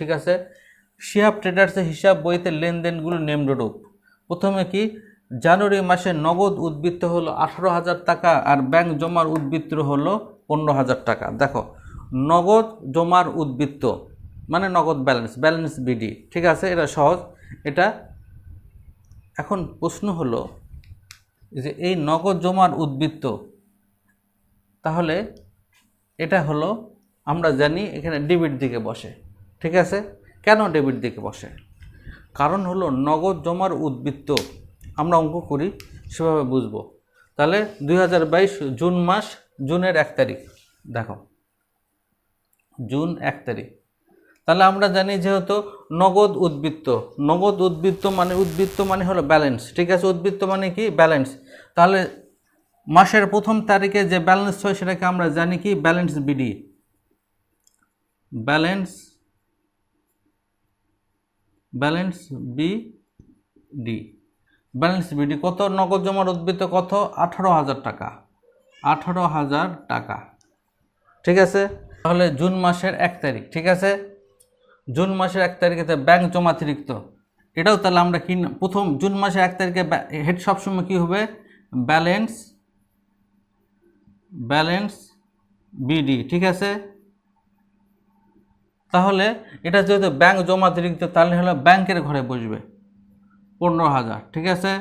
ঠিক আছে? শিহাব ট্রেডার্সের হিসাব বইতে লেনদেনগুলো নেমডরূপ প্রথমে কি? জানুয়ারি মাসে নগদ উদ্বৃত্ত হলো আঠারো হাজার টাকা আর ব্যাংক জমার উদ্বৃত্ত হলো পনেরো হাজার টাকা। দেখো, নগদ জমার উদ্বৃত্ত মানে নগদ ব্যালেন্স ব্যালেন্স বিডি ঠিক আছে? এটা সহজ। এটা এখন প্রশ্ন হলো যে এই নগদ জমার উদ্বৃত্ত, তাহলে এটা হলো আমরা জানি এখানে ডেবিট দিকে বসে। ঠিক আছে? কেন ডেবিট দিকে বসে? কারণ হলো নগদ জমার উদ্বৃত্ত। আমরা অঙ্ক করি, সেভাবে বুঝব। তাহলে দুই হাজার বাইশ জুন মাস, জুনের এক তারিখ। দেখো। জুন এক তারিখ। তাহলে আমরা জানি যেহেতু নগদ উদ্বৃত্ত। নগদ উদ্বৃত্ত মানে উদ্বৃত্ত মানে হলো ব্যালেন্স ঠিক আছে? উদ্বৃত্ত মানে কি? ব্যালেন্স তাহলে মাসের প্রথম তারিখে যে ব্যালেন্স হয়, সেটাকে আমরা জানি কি? Balance BD balance balance B D. Balance BD কত? নগদ জমার উদ্বৃত্ত কত? আঠারো হাজার টাকা। আঠারো হাজার টাকা। ঠিক আছে? তাহলে জুন মাসের এক তারিখ, ঠিক আছে? জুন মাসের এক তারিখেতে ব্যাংক জমাতিরিক্ত। এটাও তাহলে আমরা কি প্রথম জুন মাসের এক তারিখে হেড সবসময় কী হবে? ব্যালেন্স ব্যালেন্স বিডি ঠিক আছে? তাহলে এটা যেহেতু ব্যাংক জমাতিরিক্ত তাহলে হলো ব্যাংকের ঘরে বসবে। পনেরো হাজার ঠিক আছে?